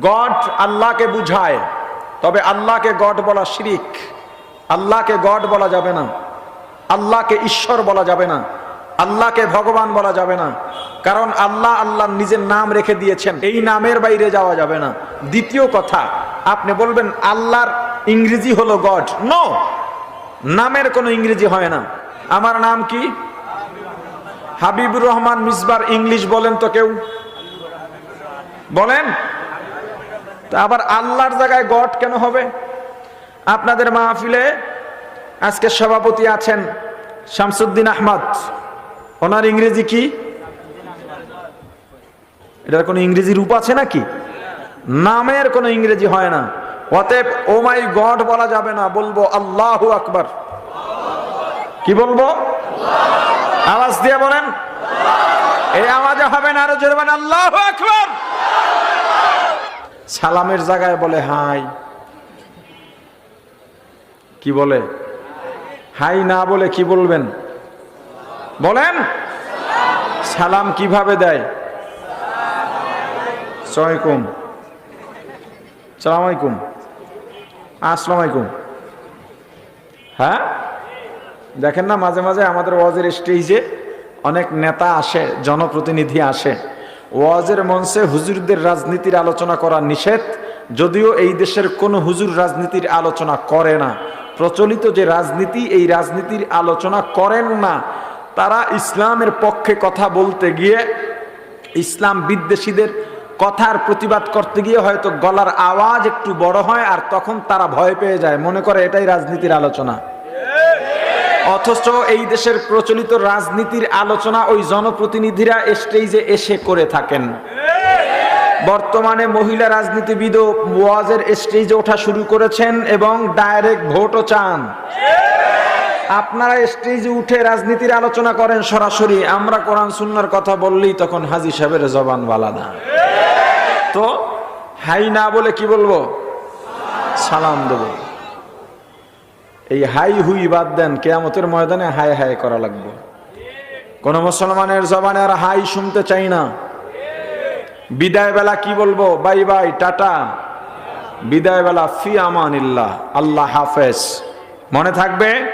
God আল্লাহকে বুঝায়, তবে আল্লাহকে গড বলা শিরিক। আল্লাহকে গড বলা যাবে না। আল্লাহকে ঈশ্বর বলা যাবে না। আল্লাহকে ভগবান বলা যাবে না। কারণ আল্লাহ আল্লাহ নিজের নাম রেখে দিয়েছেন। এই নামের বাইরে যাওয়া যাবে না। দ্বিতীয় কথা, আপনি বলবেন, আল্লাহর ইংরেজি হলো গড। নো নামের কোনো ইংরেজি হয় না। আমার নাম কি? হাবিবুর রহমান মিসবার ইংলিশ বলেন তো কেউ? বলেন। তা আবার আল্লাহর জায়গায় গড কেন হবে? আপনাদের মাহফিলে আজকে সভাপতি আছেন শামসুদ্দিন আহমদ। ওনার ইংরেজি কি? এটার কোনো ইংরেজি রূপ আছে নাকি? নামের কোনো ইংরেজি হয় না। অতএব, ও মাই গড বলা যাবে না, বলব আল্লাহু আকবার। কি বলব? আওয়াজ দিয়ে বলেন। এই আওয়াজে হবে না আরও জোরে আল্লাহ আল্লাহু আকবার। সালামের জায়গায় বলে, হাই। কি বলে? হাই না বলে কি বলবেন? বলেন। সালাম কীভাবে দেয়? সালামালাইকুম সালামালাইকুম আসসালামাইকুম হ্যাঁ? দেখেন না, মাঝে মাঝে আমাদের ওয়াজের স্টেজে অনেক নেতা আসে, জনপ্রতিনিধি আসে। ওয়াজের মঞ্চে হুজুরদের রাজনীতির আলোচনা করা নিষেধ, যদিও এই দেশের কোনো হুজুর রাজনীতির আলোচনা করে না। প্রচলিত যে রাজনীতি, এই রাজনীতির আলোচনা করেন না। তারা ইসলামের পক্ষে কথা বলতে গিয়ে, ইসলাম বিদ্বেষীদের কথার প্রতিবাদ করতে গিয়ে হয়তো গলার আওয়াজ একটু বড় হয় আর তখন তারা ভয় পেয়ে যায়। মনে করে এটাই রাজনীতির আলোচনা। অথচ এই দেশের প্রচলিত রাজনীতির আলোচনা ওই জনপ্রতিনিধিরা স্টেজে এসে করে থাকেন। বর্তমানে মহিলা রাজনীতিবিদও ওয়াজের স্টেজে ওঠা শুরু করেছেন এবং ডাইরেক্ট ভোটও চান। আপনারা স্টেজে উঠে রাজনীতির আলোচনা করেন সরাসরি, আমরা কোরআন সুন্নার কথা বললেই তখন হাজি সাহেবের জবান বালা না। তো হাই না বলে কি বলব? সালাম দেবো। এই হাই হুই বাদ দেন, কেয়ামতের ময়দানে হাই হাই করা লাগবে। কোন মুসলমানের জবানে আর হাই শুনতে চাই না। বিদায় বেলা কি বলব? বাই বাই, টাটা। বিদায় বেলা ফি আমানিল্লাহ, আল্লাহ হাফেজ। মনে থাকবে?